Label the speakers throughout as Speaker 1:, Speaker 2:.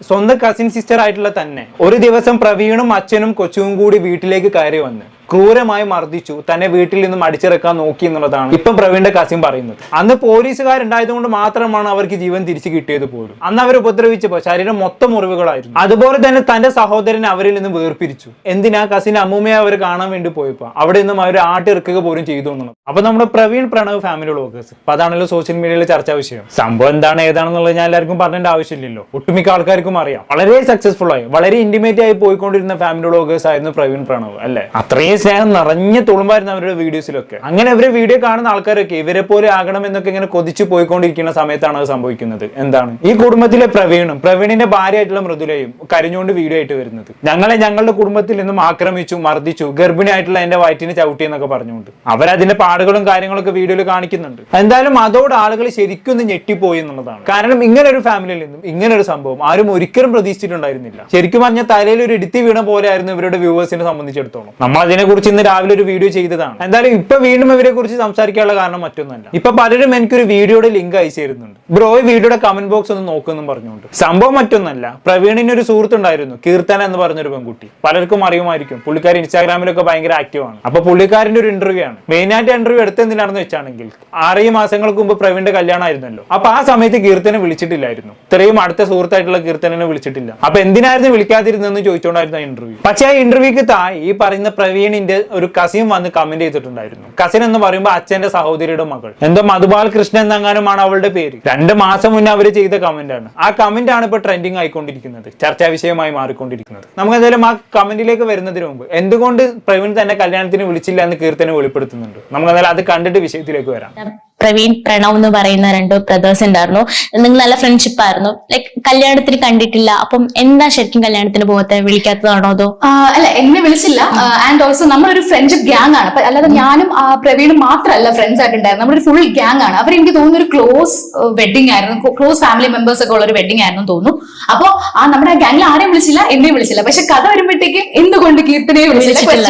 Speaker 1: സ്വന്തം cousin sister ആയിട്ടുള്ള തന്നെ. ഒരു ദിവസം പ്രവീണും അച്ഛനും കൊച്ചും കൂടി വീട്ടിലേക്ക് കയറി വന്ന്. ക്രൂരമായി മർദ്ദിച്ചു തന്നെ വീട്ടിൽ നിന്നും അടിച്ചിറക്കാൻ നോക്കി എന്നുള്ളതാണ് ഇപ്പം പ്രവീണിന്റെ കസിൻ പറയുന്നത്. അന്ന് പോലീസുകാരുണ്ടായതുകൊണ്ട് മാത്രമാണ് അവർക്ക് ജീവൻ തിരിച്ചു കിട്ടിയത് പോലും. അന്ന് അവർ ഉപദ്രവിച്ചപ്പോൾ ശരീരം മൊത്തം മുറിവുകളായിരുന്നു. അതുപോലെ തന്നെ തന്റെ സഹോദരനെ അവരിൽ നിന്ന് വേർപിരിച്ചു. എന്തിനാ കസിൻ അമ്മൂമ്മയെ അവർ കാണാൻ വേണ്ടി പോയപ്പോ അവിടെ നിന്നും അവർ ആട്ടിറക്കുക പോലും ചെയ്തു എന്നുള്ളത്. അപ്പൊ നമ്മുടെ പ്രവീൺ പ്രണവ് ഫാമിലി വ്ളോഗേഴ്സ് അപ്പൊ അതാണല്ലോ സോഷ്യൽ മീഡിയയിലെ ചർച്ചാ വിഷയം. സംഭവം എന്താണ് ഏതാണെന്നുള്ളത് ഞാൻ എല്ലാവർക്കും പറഞ്ഞേണ്ട ആവശ്യമില്ലല്ലോ. ഒട്ടുമിക്ക ആൾക്കാർക്കും അറിയാം. വളരെ സക്സസ്ഫുൾ ആയി വളരെ ഇന്റിമേറ്റ് ആയി പോയിക്കൊണ്ടിരുന്ന ഫാമിലി വ്ളോഗേഴ്സ് ആയിരുന്നു പ്രവീൺ പ്രണവ് അല്ലെ? അത്രയും സ്നേഹം നിറഞ്ഞ തുളുമ്പായിരുന്നു അവരുടെ വീഡിയോസിലൊക്കെ. അങ്ങനെ അവരെ വീഡിയോ കാണുന്ന ആൾക്കാരൊക്കെ ഇവരെ പോലെ ആകണം എന്നൊക്കെ ഇങ്ങനെ കൊതിച്ചു പോയിക്കൊണ്ടിരിക്കുന്ന സമയത്താണ് അത് സംഭവിക്കുന്നത്. എന്താണ്? ഈ കുടുംബത്തിലെ പ്രവീണും പ്രവീണിന്റെ ഭാര്യയായിട്ടുള്ള മൃദുലയും കരിഞ്ഞുകൊണ്ട് വീഡിയോ ആയിട്ട് വരുന്നത്. ഞങ്ങളെ ഞങ്ങളുടെ കുടുംബത്തിൽ നിന്നും ആക്രമിച്ചു മർദ്ദിച്ചു ഗർഭിണിയായിട്ടുള്ള എന്റെ വയറ്റിനെ ചവിട്ടി എന്നൊക്കെ പറഞ്ഞുകൊണ്ട്. അവരതിന്റെ പാടുകളും കാര്യങ്ങളൊക്കെ വീഡിയോയിൽ കാണിക്കുന്നുണ്ട്. എന്തായാലും അതോട് ആളുകൾ ശരിക്കും ഒന്ന് ഞെട്ടിപ്പോയി എന്നുള്ളതാണ്. കാരണം ഇങ്ങനെ ഒരു ഫാമിലിയിൽ നിന്നും ഇങ്ങനെ ഒരു സംഭവം ആരും ഒരിക്കലും പ്രതീക്ഷിച്ചിട്ടുണ്ടായിരുന്നില്ല. ശരിക്കും പറഞ്ഞ തലയിൽ ഒരു ഇടുത്തി വീണ പോലെ ആയിരുന്നു ഇവരുടെ വ്യൂവേഴ്സിനെ സംബന്ധിച്ചിടത്തോളം. നമ്മൾ അതിനെ കുറിച്ച് ഇന്ന് രാവിലെ ഒരു വീഡിയോ ചെയ്തതാണ്. എന്തായാലും ഇപ്പൊ വീണ്ടും ഇവരെ കുറിച്ച് സംസാരിക്കാനുള്ള കാരണം മറ്റൊന്നുമല്ല. ഇപ്പൊ പലരും എനിക്ക് ഒരു വീഡിയോയുടെ ലിങ്ക് അയച്ചു തരുന്നുണ്ട് ബ്രോ ഈ വീഡിയോയുടെ കമന്റ് ബോക്സ് ഒന്ന് നോക്കുമെന്നും പറഞ്ഞുകൊണ്ട്. സംഭവം മറ്റൊന്നല്ല. പ്രവീണിന് ഒരു സുഹൃത്തുണ്ടായിരുന്നു കീർത്തന എന്ന് പറഞ്ഞൊരു പെൺകുട്ടി. പലർക്കും അറിയുമായിരിക്കും. പുള്ളിക്കാരി ഇൻസ്റ്റാഗ്രാമിലൊക്കെ ഭയങ്കര ആക്റ്റീവ് ആണ്. അപ്പൊ പുള്ളിക്കാരന്റെ ഒരു ഇന്റർവ്യൂ ആണ്. മെയിൻ ആയിട്ട് ഇന്റർവ്യൂ എടുത്തെന്തിനാണെന്ന് വെച്ചാണെങ്കിൽ ആറേ മാസങ്ങൾക്ക് മുമ്പ് പ്രവീണിന്റെ കല്യാണമായിരുന്നല്ലോ. അപ്പൊ ആ സമയത്ത് കീർത്തനെ വിളിച്ചിട്ടില്ലായിരുന്നു. ഇത്രയും അടുത്ത സുഹൃത്തായിട്ടുള്ള കീർത്തനെ വിളിച്ചിട്ടില്ല. അപ്പൊ എന്തിനായിരുന്നു വിളിക്കാതിരുന്നെന്ന് ചോദിച്ചോണ്ടായിരുന്നു ആ ഇന്റർവ്യൂ പക്ഷേ ആ ഇന്റർവ്യൂക്ക് താ ഈ പറയുന്ന പ്രവീണിന്റെ ഒരു കസിൻ വന്ന് കമന്റ് ചെയ്തിട്ടുണ്ടായിരുന്നു. കസിൻ എന്ന് പറയുമ്പോൾ അച്ഛന്റെ സഹോദരിയുടെ മകൾ. എന്തോ മധുബാൽ കൃഷ്ണൻ എന്നങ്ങാനുമാണ് അവളുടെ പേര്. രണ്ട് മാസം മുന്നേ അവർ ചെയ്ത കമന്റ് ആണ്. ആ കമന്റ് ആണ് ഇപ്പൊ ട്രെൻഡിങ് ആയിക്കൊണ്ടിരിക്കുന്നത്. ചർച്ചാ വിഷയമായി മാറിക്കൊണ്ടിരിക്കുന്നത്. നമുക്ക് എന്തായാലും ആ കമന്റിലേക്ക് വരുന്നതിന് മുമ്പ് എന്തുകൊണ്ട് പ്രവീൺ തന്നെ കല്യാണത്തിന് വിളിച്ചില്ല എന്ന് കീർത്തനെ വെളിപ്പെടുത്തുന്നുണ്ട്? നമുക്ക് എന്തായാലും അത് കണ്ടിട്ട് വിഷയത്തിലേക്ക് വരാം.
Speaker 2: പ്രവീൺ പ്രണവ് എന്ന് പറയുന്ന രണ്ട് ബ്രദേഴ്സ് ഉണ്ടായിരുന്നു. നിങ്ങൾ നല്ല ഫ്രണ്ട്ഷിപ്പ് ആയിരുന്നു. ലൈക് കല്യാണത്തിന് കണ്ടിട്ടില്ല. അപ്പം എന്താ ശരിക്കും കല്യാണത്തിന് പോകത്തെ വിളിക്കാത്തതാണോ അതോ?
Speaker 3: അല്ല എന്നെ വിളിച്ചില്ല. ആൻഡ് ഓൾസോ നമ്മളൊരു ഫ്രണ്ട്ഷിപ്പ് ഗ്യാങ് ആണ്. അല്ലാതെ ഞാനും പ്രവീണും മാത്രമല്ല ഫ്രണ്ട്സ് ആയിട്ടുണ്ടായിരുന്നു നമ്മളൊരു ഫുൾ ഗ്യാങ് ആണ്. അവർ എനിക്ക് തോന്നുന്നു ഒരു ക്ലോസ് വെഡിങ് ആയിരുന്നു. ക്ലോസ് ഫാമിലി മെമ്പേഴ്സ് ഒക്കെ ഉള്ള ഒരു വെഡിങ് ആയിരുന്നു എന്ന് തോന്നുന്നു. അപ്പൊ ആ നമ്മുടെ ഗ്യാങ്ങിൽ ആരെയും വിളിച്ചില്ല എന്നെയും വിളിച്ചില്ല. പക്ഷെ കഥ വരുമ്പോഴത്തേക്കും എന്തുകൊണ്ട് കീർത്തനയെ വിളിച്ചില്ല.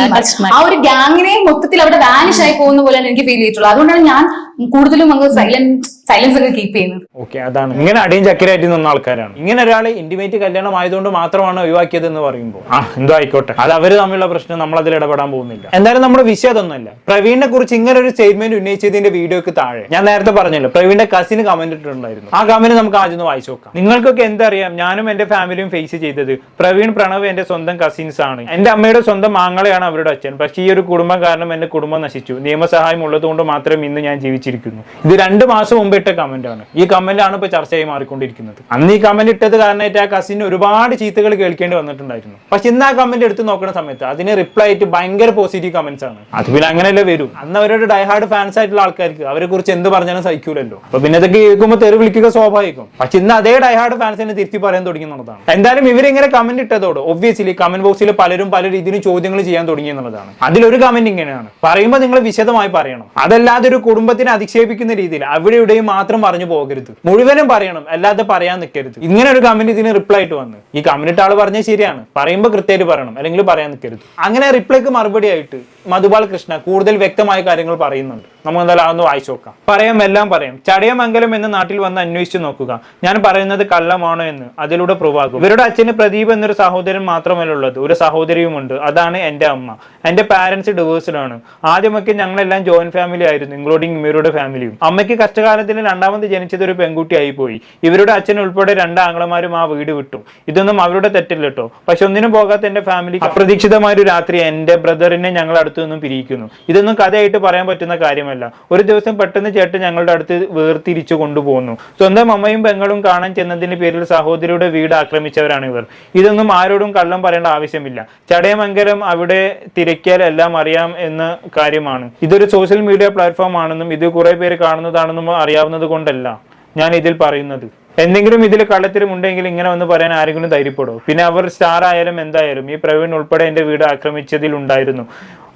Speaker 3: ആ ഒരു ഗ്യാങ്ങിനെ മൊത്തത്തിൽ അവിടെ വാനിഷ് ആയി പോകുന്ന പോലെയാണ് എനിക്ക് ഫീൽ ചെയ്തിട്ടുള്ളത്. അതുകൊണ്ടാണ് ഞാൻ കൂടുതലും അങ്ങ് സൈലന്റ് സൈലൻസ് ഒക്കെ കീപ്പ് ചെയ്യുന്നത്.
Speaker 1: ഓക്കെ അതാണ്. ഇങ്ങനെ അടിയും ചക്കരായിട്ട് നിന്ന ആൾക്കാരാണ്. ഇങ്ങനെ ഒരാളെ ഇന്റിമേറ്റ് കല്യാണം ആയതുകൊണ്ട് മാത്രമാണ് ഒഴിവാക്കിയത് എന്ന് പറയുമ്പോൾ. ആ എന്തോ ആയിക്കോട്ടെ. അത് അവർ തമ്മിലുള്ള പ്രശ്നം നമ്മൾ അതിൽ ഇടപെടാൻ പോകുന്നില്ല. എന്തായാലും നമ്മുടെ വിഷയം അതൊന്നുമല്ല. പ്രവീണിനെ കുറിച്ച് ഇങ്ങനെ ഒരു സ്റ്റേറ്റ്മെന്റ് ഉന്നയിച്ചതിന്റെ വീഡിയോക്ക് താഴെ. ഞാൻ നേരത്തെ പറഞ്ഞല്ലോ പ്രവീണിന്റെ കസിന് കമന്റ് ഇട്ടിട്ടുണ്ടായിരുന്നു. ആ കമന്റ് നമുക്ക് ആദ്യം ഒന്ന് വായിച്ചു നോക്കാം. നിങ്ങൾക്കൊക്കെ എന്തറിയാം ഞാനും എന്റെ ഫാമിലിയും ഫേസ് ചെയ്തത് പ്രവീൺ പ്രണവ് എന്റെ സ്വന്തം കസിൻസ് ആണ്. എന്റെ അമ്മയുടെ സ്വന്തം മാങ്ങളെയാണ് അവരുടെ അച്ഛൻ. പക്ഷേ ഈ ഒരു കുടുംബം കാരണം എന്റെ കുടുംബം നശിച്ചു. നിയമസഹായം ഉള്ളതുകൊണ്ട് മാത്രം ഇന്ന് ഞാൻ ജീവിച്ചിരിക്കുന്നു. ഇത് രണ്ട് മാസം മുമ്പ് ഇട്ട കമന്റാണ് ഈ കമന്റാണ് ഇപ്പൊ ചർച്ചയായി മാറിക്കൊണ്ടിരിക്കുന്നത്. അന്ന് ഈ കമന്റ് ഇട്ടത് കാരണമായിട്ട് ആ കസിന് ഒരുപാട് ചീത്തകൾ കേൾക്കേണ്ടി വന്നിട്ടുണ്ടായിരുന്നു. പക്ഷെ ഇന്ന് ആ കമന്റ് എടുത്ത് നോക്കുന്ന സമയത്ത് അതിന് റിപ്ലൈ ആയിട്ട് ഭയങ്കര പോസിറ്റീവ് കമന്റ്സ് ആണ്. അത് പിന്നെ അങ്ങനെയല്ലേ വരും? അന്ന് അവരുടെ ഡൈഹാർഡ് ഫാൻസ് ആയിട്ടുള്ള ആൾക്കാർക്ക് അവരെ കുറിച്ച് എന്ത് പറഞ്ഞാലും സഹിക്കൂലല്ലോ. അപ്പൊ പിന്നെ ഇതൊക്കെ കേൾക്കുമ്പോൾ തെറി വിളിക്കുക സ്വാഭാവികം. പക്ഷെ ഇന്ന് അതേ ഡൈഹാർഡ് ഫാൻസിനെ തിരുത്തി പറയാൻ തുടങ്ങി എന്നുള്ളതാണ്. എന്തായാലും ഇവരിങ്ങനെ കമന്റ് ഇട്ടതോട് ഒബ്വിയസ്ലി കമന്റ് ബോക്സിൽ പലരും പല രീതിയിലും ചോദ്യങ്ങൾ ചെയ്യാൻ തുടങ്ങി എന്നുള്ളതാണ്. അതിലൊരു കമന്റ് ഇങ്ങനെയാണ്. പറയുമ്പോൾ നിങ്ങൾ വിശദമായി പറയണം. അതല്ലാതെ ഒരു കുടുംബത്തിനെ അധിക്ഷേപിക്കുന്ന രീതിയിൽ അവിടെ മാത്രം പറഞ്ഞു പോകരുത്. മുഴുവനും പറയണം അല്ലാതെ പറയാൻ നിൽക്കരുത് ഇങ്ങനെ ഒരു കമന്റ് ഇതിന് റിപ്ലൈ ആയിട്ട് വന്നു. ഈ കമന്റ് ആൾ പറഞ്ഞത് ശരിയാണ്. പറയുമ്പോൾ കൃത്യമായിട്ട് പറയണം അല്ലെങ്കിൽ പറയാൻ നിൽക്കരുത് അങ്ങനെ റിപ്ലൈക്ക് മറുപടി ആയിട്ട് മധുപാൽ കൃഷ്ണ കൂടുതൽ വ്യക്തമായ കാര്യങ്ങൾ പറയുന്നുണ്ട്. നമുക്ക് എന്തായാലും അതൊന്ന് വായിച്ചു നോക്കാം. പറയാം എല്ലാം പറയാം. ചടയമംഗലം എന്ന നാട്ടിൽ വന്ന് അന്വേഷിച്ചു നോക്കുക. ഞാൻ പറയുന്നത് കള്ളമാണോ എന്ന് അതിലൂടെ പ്രൂവാകും ഇവരുടെ അച്ഛന് പ്രദീപ് എന്നൊരു സഹോദരൻ മാത്രമല്ല ഉള്ളത്. ഒരു സഹോദരിയുമുണ്ട്. അതാണ് എന്റെ അമ്മ. എന്റെ പാരന്റ്സ് ഡിവേഴ്സിലാണ് ആദ്യമൊക്കെ ഞങ്ങളെല്ലാം ജോയിന്റ് ഫാമിലി ആയിരുന്നു ഇൻക്ലൂഡിങ് ഇവരുടെ ഫാമിലിയും അമ്മയ്ക്ക് കഷ്ടകാലത്തിൽ രണ്ടാമത് ജനിച്ചത് ഒരു പെൺകുട്ടിയായി പോയി ഇവരുടെ അച്ഛൻ ഉൾപ്പെടെ രണ്ട് ആംഗ്ലമാരും ആ വീട് വിട്ടു. ഇതൊന്നും അവരുടെ തെറ്റില്ല കേട്ടോ പക്ഷെ ഒന്നിനും പോകാത്ത എന്റെ ഫാമിലി അപ്രതീക്ഷിതമായ ഒരു രാത്രി എന്റെ ബ്രദറിനെ ഞങ്ങൾ അടുത്തു നിന്നും പിരിയിക്കുന്നു. ഇതൊന്നും കഥയായിട്ട് പറയാൻ പറ്റുന്ന കാര്യമല്ല. ഒരു ദിവസം പെട്ടെന്ന് ചേട്ടൻ ഞങ്ങളുടെ അടുത്ത് വേർതിരിച്ചു കൊണ്ടുപോകുന്നു. സ്വന്തം അമ്മയും പെങ്ങളും കാണാൻ ചെന്നതിന്റെ പേരിൽ സഹോദരിയുടെ വീട് ആക്രമിച്ചവരാണ് ഇവർ. ഇതൊന്നും ആരോടും കള്ളം പറയേണ്ട ആവശ്യമില്ല. ചടയമംഗലം അവിടെ തിരക്കിയാൽ എല്ലാം അറിയാം എന്ന കാര്യമാണ്. ഇതൊരു സോഷ്യൽ മീഡിയ പ്ലാറ്റ്ഫോം ആണെന്നും ഇത് കുറെ പേര് കാണുന്നതാണെന്നും അറിയാവുന്നത് കൊണ്ടല്ല ഞാൻ ഇതിൽ പറയുന്നത്. എന്തെങ്കിലും ഇതിൽ കള്ളത്തിലും ഉണ്ടെങ്കിൽ ഇങ്ങനെ വന്ന് പറയാൻ ആരെങ്കിലും ധൈര്യപ്പെടുമോ പിന്നെ അവർ സ്റ്റാർ ആയാലും എന്തായാലും ഈ പ്രവീൺ ഉൾപ്പെടെ എന്റെ വീട് ആക്രമിച്ചതിൽ ഉണ്ടായിരുന്നു.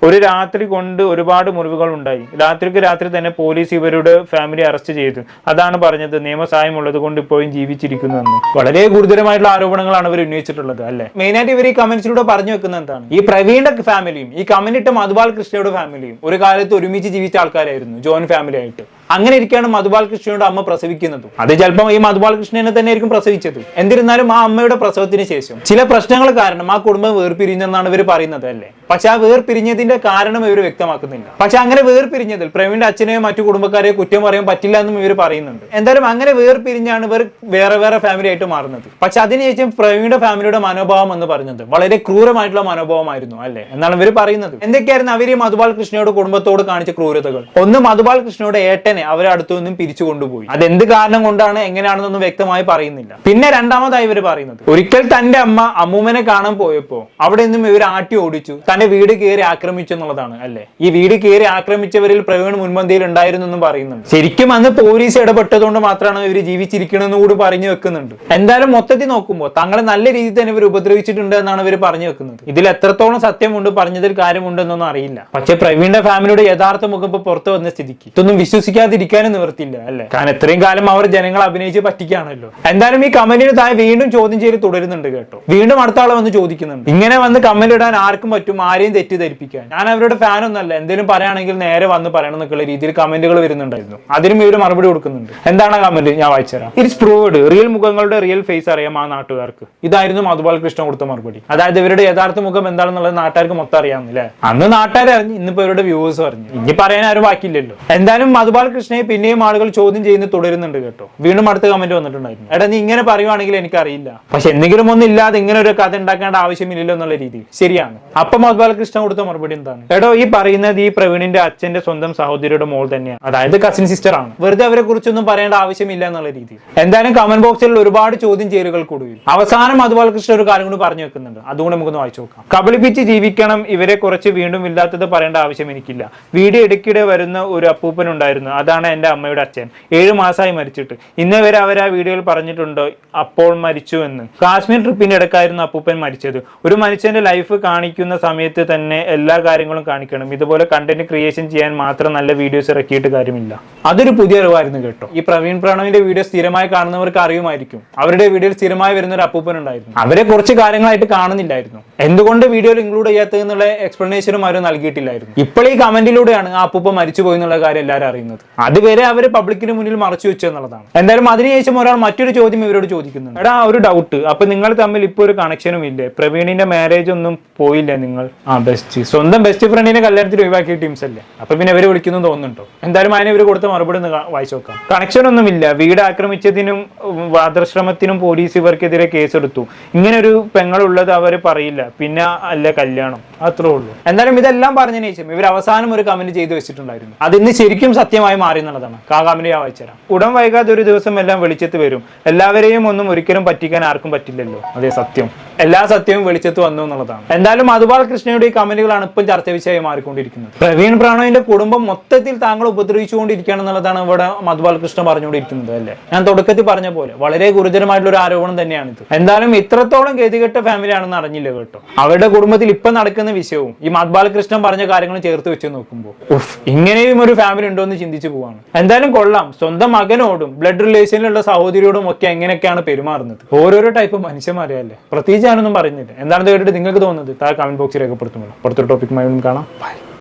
Speaker 1: ഒരു രാത്രി കൊണ്ട് ഒരുപാട് മുറിവുകൾ ഉണ്ടായി. രാത്രിക്ക് രാത്രി തന്നെ പോലീസ് ഇവരുടെ ഫാമിലി അറസ്റ്റ് ചെയ്തു. അതാണ് പറഞ്ഞത്. നിയമസഹായം ഉള്ളത് കൊണ്ട് ഇപ്പോഴും ജീവിച്ചിരിക്കുന്നതെന്ന് വളരെ ഗുരുതരമായിട്ടുള്ള ആരോപണങ്ങളാണ് ഇവർ ഉന്നയിച്ചിട്ടുള്ളത് അല്ലെ? മെയിനായിട്ട് ഇവർ ഈ കമന്റ്സിലൂടെ പറഞ്ഞു വെക്കുന്ന എന്താണ്? ഈ പ്രവീണിന്റെ ഫാമിലിയും ഈ കമന്റ് ഇട്ട മധുപാൽ കൃഷ്ണയുടെ ഫാമിലിയും ഒരു കാലത്ത് ഒരുമിച്ച് ജീവിച്ച ആൾക്കാരായിരുന്നു ജോൺ ഫാമിലി ആയിട്ട്. അങ്ങനെ ഇരിക്കുകയാണ് മധുബാലകൃഷ്ണയുടെ അമ്മ പ്രസവിക്കുന്നത്. അത് ചിലപ്പോൾ ഈ മധുബാലകൃഷ്ണനെ തന്നെ ആയിരിക്കും പ്രസവിച്ചത്. എന്നിരുന്നാലും ആ അമ്മയുടെ പ്രസവത്തിന് ശേഷം ചില പ്രശ്നങ്ങൾ കാരണം ആ കുടുംബം വേർപിരിഞ്ഞെന്നാണ് ഇവർ പറയുന്നത് അല്ലേ? പക്ഷെ ആ വേർപിരിഞ്ഞതിന്റെ കാരണം ഇവർ വ്യക്തമാക്കുന്നില്ല. പക്ഷെ അങ്ങനെ വേർപിരിഞ്ഞതിൽ പ്രവീണിന്റെ അച്ഛനെയോ മറ്റു കുടുംബക്കാരെയോ കുറ്റം പറയാൻ പറ്റില്ല എന്നും ഇവർ പറയുന്നുണ്ട്. എന്തായാലും അങ്ങനെ വേർപിരിഞ്ഞാണ് ഇവർ വേറെ വേറെ ഫാമിലി ആയിട്ട് മാറുന്നത്. പക്ഷെ അതിനുശേഷം പ്രവീണിന്റെ ഫാമിലിയുടെ മനോഭാവം എന്ന് പറഞ്ഞത് വളരെ ക്രൂരമായിട്ടുള്ള മനോഭാവമായിരുന്നു അല്ലേ? എന്നാണ് ഇവർ പറയുന്നത്. എന്തൊക്കെയായിരുന്നു അവർ ഈ മധുബാലകൃഷ്ണയുടെ കുടുംബത്തോട് കാണിച്ച ക്രൂരതകൾ? ഒന്ന് മധുബാലകൃഷ്ണയുടെ കൃഷ്ണയുടെ ഏട്ടനെ അവരെ അടുത്തു നിന്നും പിരിച്ചു കൊണ്ടുപോയി. അത് എന്ത് കാരണം കൊണ്ടാണ് എങ്ങനെയാണെന്നൊന്നും വ്യക്തമായി പറയുന്നില്ല. പിന്നെ രണ്ടാമതായി ഇവർ പറയുന്നത് ഒരിക്കൽ തന്റെ അമ്മ അമ്മൂമ്മനെ കാണാൻ പോയപ്പോ അവിടെ നിന്നും ഇവർ ആട്ടി ഓടിച്ചു തന്റെ വീട് കയറി ആക്രമിച്ചു എന്നുള്ളതാണ് അല്ലെ? ഈ വീട് കയറി ആക്രമിച്ചവരിൽ പ്രവീൺ മുൻപന്തിയിൽ ഉണ്ടായിരുന്നു എന്നും പറയുന്നുണ്ട്. ശരിക്കും അന്ന് പോലീസ് ഇടപെട്ടതുകൊണ്ട് മാത്രമാണ് ഇവർ ജീവിച്ചിരിക്കണമെന്ന് കൂടി പറഞ്ഞു വെക്കുന്നുണ്ട്. എന്തായാലും മൊത്തത്തിൽ നോക്കുമ്പോൾ തങ്ങളെ നല്ല രീതിയിൽ തന്നെ ഇവർ ഉപദ്രവിച്ചിട്ടുണ്ട് എന്നാണ് ഇവർ പറഞ്ഞു വെക്കുന്നത്. ഇതിൽ എത്രത്തോളം സത്യമുണ്ട് പറഞ്ഞതിൽ കാര്യമുണ്ടെന്നൊന്നും അറിയില്ല. പക്ഷെ പ്രവീണിന്റെ ഫാമിലിയുടെ യഥാർത്ഥ മുഖം പുറത്തു വന്ന സ്ഥിതിക്ക്. ഇതൊന്നും വിശ്വസിക്കാതിരിക്കാനും നിവർത്തില്ല അല്ലേ? കാരണം ഇത്രയും കാലം അവർ ജനങ്ങളെ അഭിനയിച്ച് പറ്റിക്കാണല്ലോ എന്തായാലും ഈ കമന്റിന് താഴെ വീണ്ടും ചോദ്യം ചെയ്ത് തുടരുന്നുണ്ട് കേട്ടോ. വീണ്ടും അടുത്ത ആളെ വന്ന് ചോദിക്കുന്നുണ്ട്. ഇങ്ങനെ വന്ന് കമന്റ് ഇടാൻ ആർക്കും പറ്റും ആരെയും തെറ്റിദ്ധരിപ്പിക്കാൻ. ഞാൻ അവരുടെ ഫാൻ ഒന്നല്ല എന്തെങ്കിലും പറയുകയാണെങ്കിൽ നേരെ വന്ന് പറയണം എന്നൊക്കെയുള്ള രീതിയിൽ കമന്റുകൾ വരുന്നുണ്ടായിരുന്നു. അതിനും ഇവർ മറുപടി കൊടുക്കുന്നുണ്ട്. എന്താണ് കമന്റ്? ഞാൻ വായിച്ചുതരാം ഇറ്റ്സ് പ്രൂവ്ഡ് റിയൽ മുഖങ്ങളുടെ റിയൽ ഫേസ് അറിയാം ആ നാട്ടുകാർക്ക്. ഇതായിരുന്നു മധുപാൽ കൃഷ്ണ കൊടുത്ത മറുപടി. അതായത് ഇവരുടെ യഥാർത്ഥ മുഖം എന്താണെന്നുള്ളത് നാട്ടുകാർക്ക് മൊത്തം അറിയാമെന്നില്ലേ അന്ന് നാട്ടുകാർ അറിഞ്ഞു ഇന്നിപ്പോ ഇവരുടെ വ്യൂവേഴ്സ് പറഞ്ഞു ഇനി പറയാൻ ആരും ബാക്കിയില്ലല്ലോ. എന്തായാലും മധുപാൽ കൃഷ്ണയെ പിന്നെയും ആളുകൾ ചോദ്യം ചെയ്യുന്നത് തുടരുന്നുണ്ട് കേട്ടോ. വീണ്ടും അടുത്ത കമന്റ് വന്നിട്ടുണ്ടായിരുന്നു. എടാ നീ ഇങ്ങനെ പറയുവാണെങ്കിൽ എനിക്കറിയില്ല. പക്ഷെ എന്തെങ്കിലും ഒന്നും ഇല്ലാതെ ഇങ്ങനെ ഒരു കഥ ഉണ്ടാക്കേണ്ട ആവശ്യമില്ലല്ലോ എന്നുള്ള രീതിയിൽ. ശരിയാണ്. അപ്പൊ കൃഷ്ണ കൊടുത്ത മറുപടി എന്താണ്? എടോ ഈ പറയുന്നത് ഈ പ്രവീണിന്റെ അച്ഛന്റെ സ്വന്തം സഹോദരിയുടെ മോൾ തന്നെയാണ് അതായത് കസിൻ സിസ്റ്റർ ആണ്. വെറുതെ അവരെ കുറിച്ചൊന്നും പറയേണ്ട ആവശ്യമില്ല എന്നുള്ള രീതി എന്തായാലും കമന്റ് ബോക്സിൽ ഒരുപാട് ചോദ്യം ചെയ്യലുകൾ കൂടുതൽ അവസാനം കൃഷ്ണ ഒരു കാര്യം കൂടി പറഞ്ഞു വെക്കുന്നുണ്ട്. അതുകൊണ്ട് നമുക്കൊന്ന് വായിച്ചു നോക്കാം. കബളിപ്പിച്ച് ജീവിക്കണം ഇവരെ കുറച്ച് വീണ്ടും ഇല്ലാത്തത് പറയേണ്ട ആവശ്യം എനിക്കില്ല. വീഡിയോ ഇടയ്ക്കിടെ വരുന്ന ഒരു അപ്പൂപ്പൻ ഉണ്ടായിരുന്നു അതാണ് എന്റെ അമ്മയുടെ അച്ഛൻ. ഏഴു മാസമായി മരിച്ചിട്ട്. ഇന്നേ വരെ അവർ ആ വീഡിയോയിൽ പറഞ്ഞിട്ടുണ്ടോ? അപ്പോൾ മരിച്ചു എന്ന്. കാശ്മീർ ട്രിപ്പിന്റെ ഇടക്കായിരുന്നു അപ്പൂപ്പൻ മരിച്ചത്. ഒരു മനുഷ്യന്റെ ലൈഫ് കാണിക്കുന്ന സമയത്ത് തന്നെ എല്ലാ കാര്യങ്ങളും കാണിക്കണം. ഇതുപോലെ കണ്ടന്റ് ക്രിയേഷൻ ചെയ്യാൻ മാത്രം നല്ല വീഡിയോസ് ഇറക്കിയിട്ട് കാര്യമില്ല. അതൊരു പുതിയ അറിവായിരുന്നു കേട്ടോ. ഈ പ്രവീൺ പ്രണവിന്റെ വീഡിയോ സ്ഥിരമായി കാണുന്നവർക്ക് അറിയുമായിരിക്കും. അവരുടെ വീഡിയോയിൽ സ്ഥിരമായി വരുന്ന ഒരു അപ്പൂപ്പൻ ഉണ്ടായിരുന്നു. അവരെ കുറച്ച് കാര്യങ്ങളായിട്ട് കാണുന്നില്ലായിരുന്നു. എന്തുകൊണ്ട് വീഡിയോയിൽ ഇൻക്ലൂഡ് ചെയ്യാത്തതെന്നുള്ള എക്സ്പ്ലനേഷനും അവർ നൽകിയിട്ടില്ലായിരുന്നു. ഇപ്പോൾ ഈ കമന്റിലൂടെയാണ് ആ അപ്പൂപ്പ മരിച്ചു പോയി എന്നുള്ള കാര്യം എല്ലാവരും അറിയുന്നത്. അതുവരെ അവർ പബ്ലിക്കിന് മുന്നിൽ മറച്ചു വെച്ചു എന്നുള്ളതാണ്. എന്തായാലും അതിനുശേഷം ഒരാൾ മറ്റൊരു ചോദ്യം ഇവരോട് ചോദിക്കുന്നുണ്ട്. എടാ ഒരു ഡൗട്ട് അപ്പൊ നിങ്ങൾ തമ്മിൽ ഇപ്പോൾ ഒരു കണക്ഷനും ഇല്ലേ? പ്രവീണിന്റെ മാരേജ് ഒന്നും പോയില്ല നിങ്ങൾ? ആ ബെസ്റ്റ് സ്വന്തം ബെസ്റ്റ് ഫ്രണ്ടിനെ കല്യാണത്തിൽ ഒഴിവാക്കിയ ടീംസ് അല്ലേ? അപ്പൊ പിന്നെ അവർ വിളിക്കുന്നു തോന്നുന്നുണ്ടോ? എന്തായാലും അതിനെ ഇവർ കൊടുത്ത മറുപടി ഒന്ന് വായിച്ചു നോക്കാം. കണക്ഷൻ ഒന്നുമില്ല വീട് ആക്രമിച്ചതിനും വാദശ്രമത്തിനും പോലീസ് ഇവർക്കെതിരെ കേസെടുത്തു. ഇങ്ങനെ ഒരു പെങ്ങളുള്ളത് അവർ പറയില്ല. പിന്നെ അല്ല കല്യാണം. അത്രേ ഉള്ളൂ. എന്തായാലും ഇതെല്ലാം പറഞ്ഞതിന് ശേഷം ഇവർ അവസാനം ഒരു കമന്റ് ചെയ്തു വെച്ചിട്ടുണ്ടായിരുന്നു. അതിന്ന് ശരിക്കും സത്യമായി മാറി എന്നുള്ളതാണ്. വായിച്ചു ഞാൻ വായിച്ചുതരാം. ഉടൻ വൈകാതെ ഒരു ദിവസം എല്ലാം വെളിച്ചത്ത് വരും. എല്ലാവരെയും ഒന്നും ഒരിക്കലും പറ്റിക്കാൻ ആർക്കും പറ്റില്ലല്ലോ. അതെ സത്യം. എല്ലാ സത്യവും വെളിച്ചത്ത് വന്നു എന്നുള്ളതാണ്. എന്തായാലും മധുപാൽ കൃഷ്ണയുടെ ഈ കമന്റുകളാണ് ഇപ്പം ചർച്ച വിഷയമായി മാറിക്കൊണ്ടിരിക്കുന്നത്. പ്രവീൺ പ്രാണോയുടെ കുടുംബം മൊത്തത്തിൽ താങ്കൾ ഉപദ്രവിച്ചുകൊണ്ടിരിക്കുകയാണ് എന്നുള്ളതാണ് ഇവിടെ മധുപാൽ കൃഷ്ണ പറഞ്ഞുകൊണ്ടിരിക്കുന്നത് അല്ലേ? ഞാൻ തുടക്കത്തിൽ പറഞ്ഞ പോലെ വളരെ ഗുരുതരമായിട്ടുള്ള ഒരു ആരോപണം തന്നെയാണ് ഇത്. എന്തായാലും ഇത്രത്തോളം ഗതികെട്ട ഫാമിലി ആണെന്ന് അറിഞ്ഞില്ല കേട്ടോ? അവരുടെ കുടുംബത്തിൽ ഇപ്പം നടക്കുന്ന വിഷയവും ഈ മധുപാൽ കൃഷ്ണൻ പറഞ്ഞ കാര്യങ്ങളും ചേർത്ത് വെച്ച് നോക്കുമ്പോൾ ഇങ്ങനെയും ഒരു ഫാമിലി ഉണ്ടോ എന്ന് ചിന്തിച്ചു പോവാണ്. എന്തായാലും കൊള്ളാം. സ്വന്തം മകനോടും ബ്ലഡ് റിലേഷനിലുള്ള സഹോദരിയോടും ഒക്കെ എങ്ങനെയൊക്കെയാണ് പെരുമാറുന്നത്? ഓരോരോ ടൈപ്പ് മനുഷ്യന്മാരെയല്ലേ പ്രത്യേകിച്ച് ഞാനൊന്നും പറയുന്നില്ല. എന്താണെന്ന് കേട്ടിട്ട് നിങ്ങൾക്ക് തോന്നുന്നത്? താഴെ കമന്റ് ബോക്സിൽ രേഖപ്പെടുത്തുമല്ലോ. പുറത്തൊരു ടോപ്പിക്കുമായി കാണാം. ബൈ